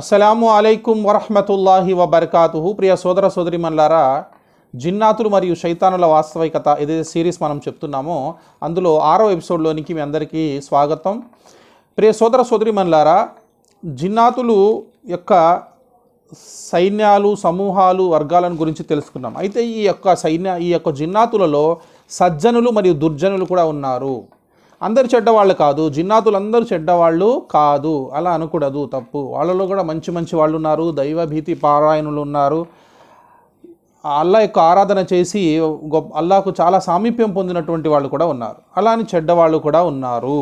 అస్సలాము అలైకుం వరహమతుల్లాహి వబర్కాతు ప్రియ సోదర సోదరిమన్లారా జిన్నాతులు మరియు శైతానుల వాస్తవికత ఏదైతే సిరీస్ మనం చెప్తున్నామో అందులో ఆరో ఎపిసోడ్లోనికి మీ అందరికీ స్వాగతం. ప్రియ సోదర సోదరిమన్లారా జిన్నాతులు యొక్క సైన్యాలు సమూహాలు వర్గాలను గురించి తెలుసుకున్నాం. అయితే ఈ యొక్క సైన్య ఈ యొక్క జిన్నాతులలో సజ్జనులు మరియు దుర్జనులు కూడా ఉన్నారు. అందరు చెడ్డవాళ్ళు కాదు జిన్నాతులు అందరూ చెడ్డవాళ్ళు కాదు. అలా అనకూడదు తప్పు. వాళ్ళలో కూడా మంచి మంచి వాళ్ళు ఉన్నారు దైవభీతి పారాయణులు ఉన్నారు. అల్లా యొక్క ఆరాధన చేసి గొప్ప అల్లాకు చాలా సామీప్యం పొందినటువంటి వాళ్ళు కూడా ఉన్నారు. అలా అని చెడ్డవాళ్ళు కూడా ఉన్నారు.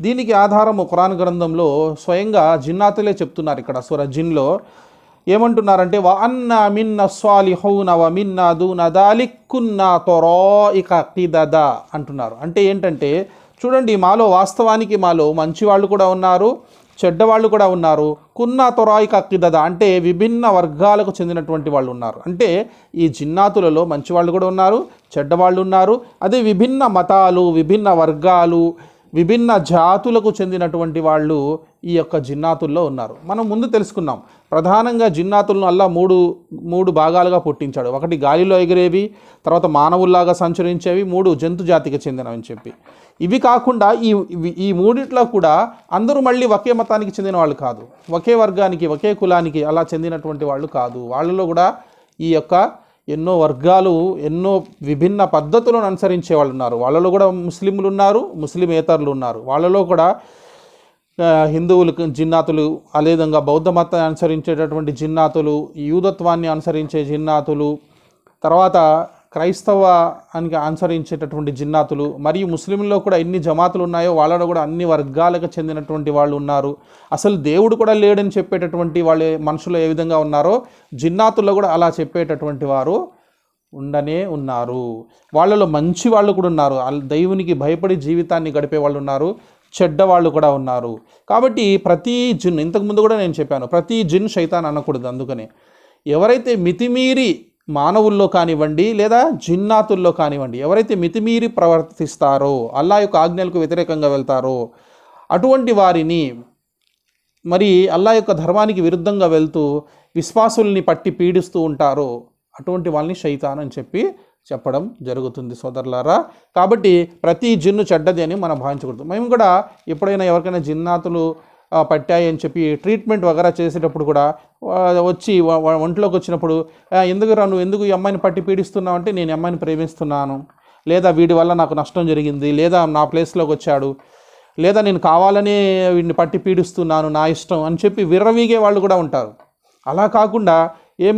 దీనికి ఆధారం ఖురాన్ గ్రంథంలో స్వయంగా జిన్నాతులే చెప్తున్నారు ఇక్కడ సుర జిన్లో. ఏమంటున్నారంటే వ అన్న మిన్న స్వాలిహౌన వ మిన్న దూన దాలిక్కున్న తొరో ఇక కిదద అంటున్నారు. అంటే ఏంటంటే చూడండి మాలో వాస్తవానికి మాలో మంచి వాళ్ళు కూడా ఉన్నారు చెడ్డవాళ్ళు కూడా ఉన్నారు. కున్న తొరాయిక కిదద అంటే విభిన్న వర్గాలకు చెందినటువంటి వాళ్ళు ఉన్నారు. అంటే ఈ జిన్నాతులలో మంచి వాళ్ళు కూడా ఉన్నారు చెడ్డవాళ్ళు ఉన్నారు. అదే విభిన్న మతాలు విభిన్న వర్గాలు విభిన్న జాతులకు చెందినటువంటి వాళ్ళు ఈ యొక్క జిన్నాతుల్లో ఉన్నారు. మనం ముందు తెలుసుకున్నాం. ప్రధానంగా జిన్నాతులను అల్లా మూడు మూడు భాగాలుగా పుట్టించాడు. ఒకటి గాలిలో ఎగిరేవి తర్వాత మానవుల్లాగా సంచరించేవి మూడు జంతు జాతికి చెందినవి అని చెప్పి. ఇవి కాకుండా ఈ ఈ మూడిట్లో కూడా అందరూ మళ్ళీ ఒకే మతానికి చెందిన వాళ్ళు కాదు. ఒకే వర్గానికి ఒకే కులానికి అలా చెందినటువంటి వాళ్ళు కాదు. వాళ్ళలో కూడా ఈ యొక్క ఎన్నో వర్గాలు ఎన్నో విభిన్న పద్ధతులను అనుసరించే వాళ్ళు ఉన్నారు. వాళ్ళలో కూడా ముస్లింలు ఉన్నారు ముస్లిమేతరులు ఉన్నారు. వాళ్ళలో కూడా హిందువులకు జిన్నాతులు అదేవిధంగా బౌద్ధ మతాన్ని అనుసరించేటటువంటి జిన్నాతులు యూదత్వాన్ని అనుసరించే జిన్నాతులు తర్వాత క్రైస్తవానికి అనుసరించేటటువంటి జిన్నాతులు మరియు ముస్లింల్లో కూడా ఎన్ని జమాతులు ఉన్నాయో వాళ్ళలో కూడా అన్ని వర్గాలకు చెందినటువంటి వాళ్ళు ఉన్నారు. అసలు దేవుడు కూడా లేడని చెప్పేటటువంటి వాళ్ళు మనుషులు ఏ విధంగా ఉన్నారో జిన్నాతుల్లో కూడా అలా చెప్పేటటువంటి వారు ఉండనే ఉన్నారు. వాళ్ళలో మంచి వాళ్ళు కూడా ఉన్నారు. అల్- దైవునికి భయపడి జీవితాన్ని గడిపే వాళ్ళు ఉన్నారు. చెడ్డవాళ్ళు కూడా ఉన్నారు. కాబట్టి ప్రతి జిన్ ఇంతకుముందు కూడా నేను చెప్పాను ప్రతి జిన్ శైతాన్ అనకూడదు. అందుకనే ఎవరైతే మితిమీరి మానవుల్లో కానివ్వండి లేదా జిన్నాతుల్లో కానివ్వండి ఎవరైతే మితిమీరి ప్రవర్తిస్తారో అల్లా యొక్క ఆజ్ఞలకు వ్యతిరేకంగా వెళ్తారో అటువంటి వారిని మరి అల్లా యొక్క ధర్మానికి విరుద్ధంగా వెళ్తూ విశ్వాసుల్ని పట్టి పీడిస్తూ ఉంటారో అటువంటి వాళ్ళని శైతాన్ అని చెప్పి చెప్పడం జరుగుతుంది సోదరులారా. కాబట్టి ప్రతి జిన్ను చెడ్డది అని మనం భావించకూడదు. మేము కూడా ఎప్పుడైనా ఎవరికైనా జిన్నాతులు ఆ, పట్టాయి అని చెప్పి ట్రీట్మెంట్ వగరా చేసేటప్పుడు కూడా వచ్చి ఒంట్లోకి వచ్చినప్పుడు ఎందుకు రా నువ్వు? ఎందుకు ఈ అమ్మాయిని పట్టి పీడిస్తున్నావు? అంటే నేను అమ్మాయిని ప్రేమిస్తున్నాను. లేదా వీడి వల్ల నాకు నష్టం జరిగింది. లేదా నా ప్లేస్లోకి వచ్చాడు. లేదా నేను కావాలనే వీడిని పట్టి పీడిస్తున్నాను నా ఇష్టం అని చెప్పి విర్రవీగే వాళ్ళు కూడా ఉంటారు. అలా కాకుండా ఏం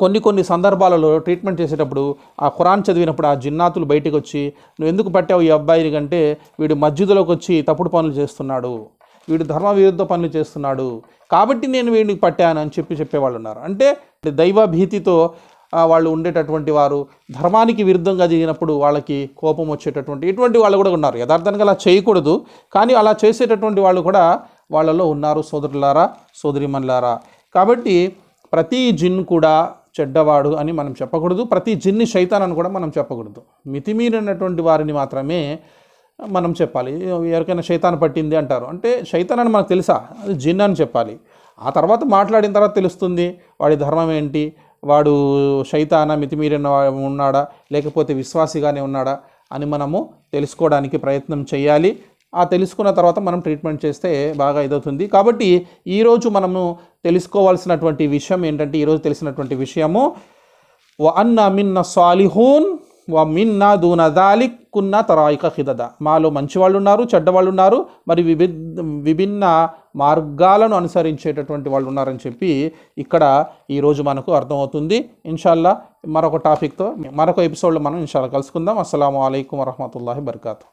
కొన్ని కొన్ని సందర్భాలలో ట్రీట్మెంట్ చేసేటప్పుడు ఆ ఖురాన్ చదివినప్పుడు ఆ జిన్నాతులు బయటికి వచ్చి నువ్వు ఎందుకు పట్టావు ఈ అబ్బాయిని కంటే? వీడు మస్జిద్లోకి వచ్చి తప్పుడు పనులు చేస్తున్నాడు. వీడు ధర్మ విరుద్ధ పనులు చేస్తున్నాడు. కాబట్టి నేను వీడిని పట్టాను అని చెప్పి చెప్పేవాళ్ళు ఉన్నారు. అంటే దైవ భీతితో వాళ్ళు ఉండేటటువంటి వారు ధర్మానికి విరుద్ధంగా జరిగినప్పుడు వాళ్ళకి కోపం వచ్చేటటువంటి ఇటువంటి వాళ్ళు కూడా ఉన్నారు. యథార్థంగా అలా చేయకూడదు. కానీ అలా చేసేటటువంటి వాళ్ళు కూడా వాళ్ళలో ఉన్నారు సోదరులారా సోదరిమన్లారా కాబట్టి ప్రతి జిన్ కూడా చెడ్డవాడు అని మనం చెప్పకూడదు. ప్రతి జిన్ని శైతాన్ అని కూడా మనం చెప్పకూడదు. మితిమీరినటువంటి వారిని మాత్రమే మనం చెప్పాలి. ఎవరికైనా శైతాన్ పట్టింది అంటారు. అంటే శైతాన్ అని మనకు తెలుసా? అది జిన్ అని చెప్పాలి. ఆ తర్వాత మాట్లాడిన తర్వాత తెలుస్తుంది వాడి ధర్మం ఏంటి? వాడు శైతాన మితిమీరిన ఉన్నాడా? లేకపోతే విశ్వాసిగానే ఉన్నాడా? అని మనము తెలుసుకోవడానికి ప్రయత్నం చేయాలి. ఆ తెలుసుకున్న తర్వాత మనం ట్రీట్మెంట్ చేస్తే బాగా ఇదవుతుంది. కాబట్టి ఈరోజు మనము తెలుసుకోవాల్సినటువంటి విషయం ఏంటంటే ఈరోజు తెలిసినటువంటి విషయము వ అన్న మిన్న సాలిహూన్ వ మిన్న దూన దాలిక్ కున్న తరాయిక హిదద. మాలో మంచి వాళ్ళు ఉన్నారు చెడ్డవాళ్ళు ఉన్నారు మరి విభి విభిన్న మార్గాలను అనుసరించేటటువంటి వాళ్ళు ఉన్నారని చెప్పి ఇక్కడ ఈరోజు మనకు అర్థమవుతుంది. ఇన్షాల్లా మరొక టాపిక్తో మరొక ఎపిసోడ్లో మనం ఇన్షాల్లా కలుసుకుందాం. అస్సలం అయికం వరహమూల బర్కాతు.